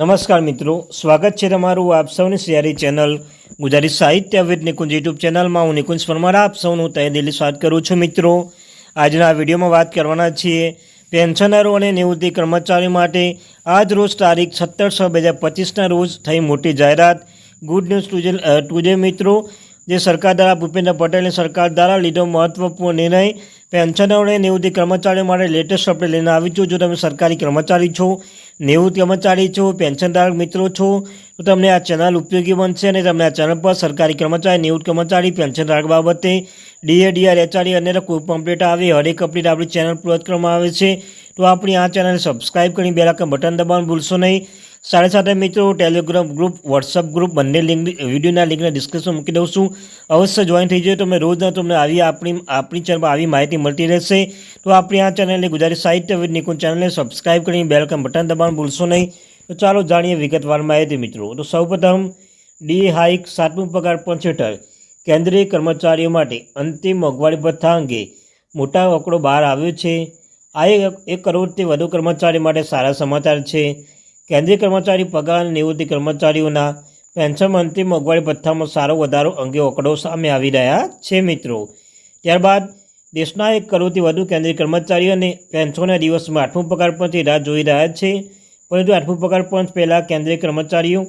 નમસ્કાર મિત્રો, સ્વાગત છે તમારું આપ સૌની સિયારી ચેનલ ગુજરાતી સાહિત્ય વિદ નિકુંજ યુટ્યુબ ચેનલમાં. હું નિકુંજ પરમાર, આપ સૌનું તય દિલ્હી સ્વાગત કરું છું મિત્રો. આજના વિડીયોમાં વાત કરવાના છીએ પેન્શનરો અને નિવૃત્તિ કર્મચારીઓ માટે આજ રોજ તારીખ સત્તર છ બે હજાર પચીસના રોજ થઈ મોટી જાહેરાત. ગુડ ન્યૂઝ ટુજે ટુજે મિત્રો, જે સરકાર દ્વારા ભૂપેન્દ્ર પટેલની સરકાર દ્વારા લીધો મહત્વપૂર્ણ નિર્ણય પેન્શનરો અને નિવૃત્તિ કર્મચારીઓ માટે લેટેસ્ટ અપડેટ લઈને આવી છું. જો તમે સરકારી કર્મચારી છો, નિવૃત્ત કર્મચારી છો, પેન્શનધારક મિત્રો છો, તો તમને આ ચેનલ ઉપયોગી બનશે અને તમને આ ચેનલ પર સરકારી કર્મચારી, નિવૃત્ત કર્મચારી, પેન્શનધારક બાબતે ડીએ, ડીઆર, એચઆરડી અને કોઈપણ અપડેટ આવે, હરેક અપડેટ આપણી ચેનલ પર કરવામાં આવે છે. તો આપણી આ ચેનલ સબસ્ક્રાઈબ કરી બે લાખ બટન દબાવવાનું ભૂલશો નહીં. સાથે સાથે મિત્રો ટેલિગ્રામ ગ્રુપ વોટ્સઅપ ગ્રુપ બંને લિંક વિડીયોના લિંકને ડિસ્ક્રિપ્શન મૂકી દઉં છું. અવશ્ય જોઈન થઈ જાય તમને રોજના તમને આવી આપણી આપણી ચેનલ આવી માહિતી મળતી રહેશે. તો આપણી આ ચેનલને ગુજરાતી સાહિત્ય વિદ નિકુંજ ચેનલને સબસ્ક્રાઈબ કરીને બેલકન બટન દબાણ ભૂલશો નહીં. તો ચાલો જાણીએ વિગતવાર માહિતી મિત્રો. તો સૌપ્રથમ ડી હાઇક સાતમું પગાર પંચ હેઠળ કેન્દ્રીય કર્મચારીઓ માટે અંતિમ મોંઘવારી ભથ્થા અંગે મોટા આંકડો બહાર આવ્યો છે. આ એક કરોડથી વધુ કર્મચારી માટે સારા સમાચાર છે. કેન્દ્રીય કર્મચારી પગાર અને નિવૃત્તિ કર્મચારીઓના પેન્શન અંતિમ મોંઘવારી ભથ્થામાં સારો વધારો અંગે ઓકડો સામે આવી રહ્યા છે મિત્રો. ત્યારબાદ દેશના એક કરોડથી વધુ કેન્દ્રીય કર્મચારીઓ અને પેન્શનના દિવસમાં આઠમું પગાર પંચની રાહ જોઈ રહ્યા છે. પરંતુ આઠમું પગાર પંચ પહેલાં કેન્દ્રીય કર્મચારીઓ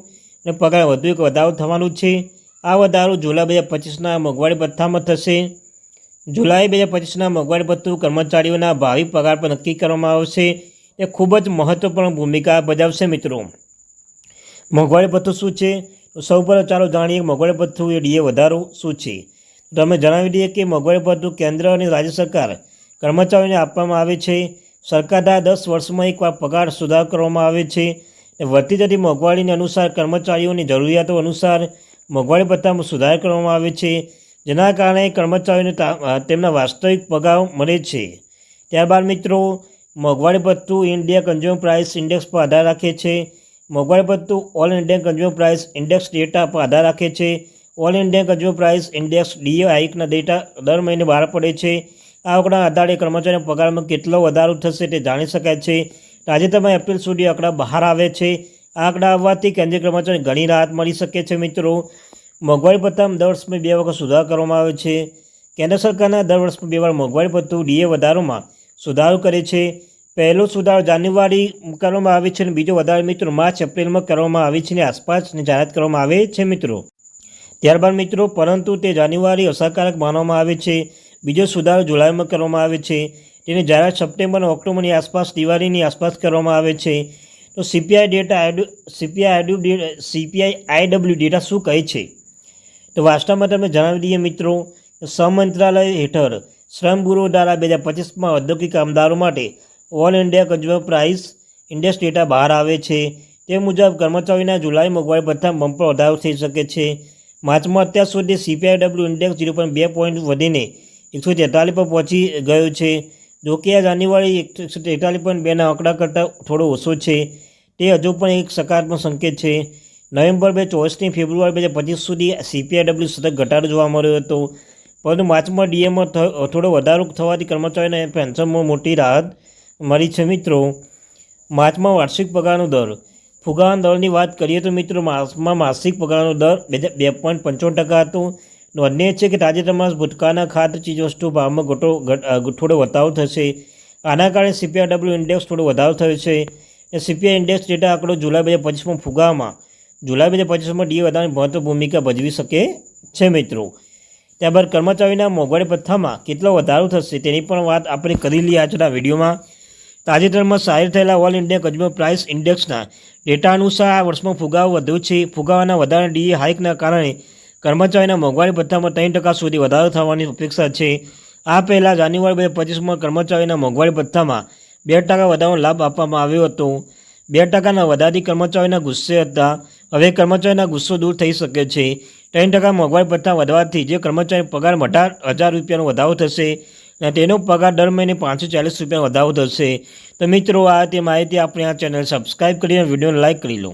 અને પગાર વધુ એક વધારો થવાનું છે. આ વધારો જુલાઈ બે હજાર પચીસના મોંઘવારી ભથ્થામાં થશે. જુલાઈ બે હજાર પચીસના મોંઘવારી ભથ્થું કર્મચારીઓના ભાવિ પગાર પર નક્કી કરવામાં આવશે. એ ખૂબ જ મહત્વપૂર્ણ ભૂમિકા ભજવશે મિત્રો. મોંઘવારી ભથ્થું શું છે? સૌ પહેલાં ચાલો જાણીએ મોંઘવારી ભથ્થું એ ડીએ વધારો શું છે? તો અમે જણાવી દઈએ કે મોંઘવારી ભથ્થું કેન્દ્ર અને રાજ્ય સરકાર કર્મચારીઓને આપવામાં આવે છે. સરકાર દ્વારા દસ વર્ષમાં એકવાર પગાર સુધાર કરવામાં આવે છે. વધતી જતી મોંઘવારીને અનુસાર કર્મચારીઓની જરૂરિયાતો અનુસાર મોંઘવારી ભથ્થામાં સુધાર કરવામાં આવે છે. જેના કારણે કર્મચારીઓને તેમના વાસ્તવિક પગાર મળે છે. ત્યારબાદ મિત્રો મોંઘવારી ભથ્થું ઇન્ડિયા કન્ઝ્યુમર પ્રાઇસ ઇન્ડેક્સ પર આધાર રાખે છે. મોંઘવારી ભથ્થું all India consumer price index data પર આધાર રાખે છે. All India consumer price index DA હાઇકના data દર મહિને બહાર પડે છે. આ આંકડા આધારે કર્મચારીના પગારમાં કેટલો વધારો થશે તે જાણી શકાય છે. તાજેતરમાં એપ્રિલ સુધી આંકડા બહાર આવે છે. આ આંકડા આવવાથી કેન્દ્રીય કર્મચારીને ઘણી રાહત મળી શકે છે મિત્રો. મોંઘવારી ભથ્થામાં દર વર્ષમાં બે વખત સુધારો કરવામાં આવે છે. કેન્દ્ર સરકારના દર વર્ષમાં બે વાર મોંઘવારી ભથ્થું ડીએ વધારોમાં સુધારો કરે છે. પહેલો સુધારો જાન્યુઆરી કરવામાં આવે છે અને બીજો વધારો મિત્રો માર્ચ, એપ્રિલમાં કરવામાં આવે છે અને આસપાસની જાહેરાત કરવામાં આવે છે મિત્રો. ત્યારબાદ મિત્રો, પરંતુ તે જાન્યુઆરી અસરકારક માનવામાં આવે છે. બીજો સુધારો જુલાઈમાં કરવામાં આવે છે. તેની જાહેરાત સપ્ટેમ્બર ઓક્ટોબરની આસપાસ દિવાળીની આસપાસ કરવામાં આવે છે. તો સીપીઆઈ ડેટા સીપીઆઈ આઈડુ સીપીઆઈ આઈડબ્લ્યુ ડેટા શું કહે છે? તો વાસ્તવમાં તમે જણાવી દઈએ મિત્રો સહમંત્રાલય હેઠળ શ્રમ બ્યુરો દ્વારા બે હજાર પચીસમાં ઔદ્યોગિક કામદારો માટે all India consumer price index data બહાર આવે છે. તે મુજબ કર્મચારીના જુલાઈ મોંઘવારી પ્રથમ બમ્પર વધારો થઈ શકે છે. માર્ચમાં અત્યાર સુધી સીપીઆઈડબ્લ્યુ ઇન્ડેક્સ ઝીરો પોઈન્ટ બે પોઈન્ટ વધીને એકસો તેતાલીસ પર પહોંચી ગયો છે. જો કે આ જાન્યુઆરી એકસો તેતાલીસ પોઈન્ટ બેના આંકડા કરતાં થોડો ઓછો છે. તે હજુ પણ એક સકારાત્મક સંકેત છે. નવેમ્બર બે ચોવીસથી ફેબ્રુઆરી બે હજાર પચીસ સુધી સીપીઆઈડબલ્યુ સતત ઘટાડો જોવા મળ્યો હતો. પરંતુ માર્ચમાં ડીએમાં થોડો વધારો થવાથી કર્મચારીઓને પેન્શનમાં મોટી રાહત મળી છે મિત્રો. માર્ચમાં વાર્ષિક પગારનો દર. ફુગાવાના દરની વાત કરીએ તો મિત્રો, માર્ચમાં માસિક પગારનો દર બે બે પોઈન્ટ પંચાવન ટકા હતો. નોંધનીય છે કે તાજેતરમાં ભૂતકાળના ખાદ્ય ચીજવસ્તુ ભાવમાં ઘટો થોડો વધારો થશે. આના કારણે સીપીઆઈડબ્લ્યુ ઇન્ડેક્સ થોડો વધારો થયો છે. એ સીપીઆઈ ઇન્ડેક્સ ડેટા આંકડો જુલાઈ બે હજાર પચીસમાં ફુગાવામાં જુલાઈ બે હજાર પચીસમાં ડીએ વધારાની મહત્વ ભૂમિકા ભજવી શકે છે મિત્રો. ત્યારબાદ કર્મચારીના મોંઘવારી ભથ્થામાં કેટલો વધારો થશે તેની પણ વાત આપણે કરી લઈએ આજના વિડીયોમાં. તાજેતરમાં જાહેર થયેલા ઓલ ઇન્ડિયા કન્ઝ્યુમર પ્રાઇસ ઇન્ડેક્સના ડેટા અનુસાર આ વર્ષમાં ફુગાવો વધ્યો છે. ફુગાવાના વધારાના ડીએ હાઇકના કારણે કર્મચારીના મોંઘવારી ભથ્થામાં ત્રણ ટકા સુધી વધારો થવાની અપેક્ષા છે. આ પહેલાં જાન્યુઆરી બે હજાર પચીસમાં કર્મચારીના મોંઘવારી ભથ્થામાં બે ટકા વધારાનો લાભ આપવામાં આવ્યો હતો. બે ટકાના વધારાથી કર્મચારીના ગુસ્સે હતા. હવે કર્મચારીના ગુસ્સો દૂર થઈ શકે છે. ત્રણ ટકા મોંઘવારી ભથ્થા વધવાથી જે કર્મચારી પગાર અઢાર હજાર રૂપિયાનો વધારો થશે અને તેનો પગાર દર મહિને પાંચસો ચાલીસ રૂપિયાનો વધારો થશે. તો મિત્રો, આ તે માહિતી. આપણે આ ચેનલ સબસ્ક્રાઈબ કરીને વિડીયોને લાઇક કરી લો.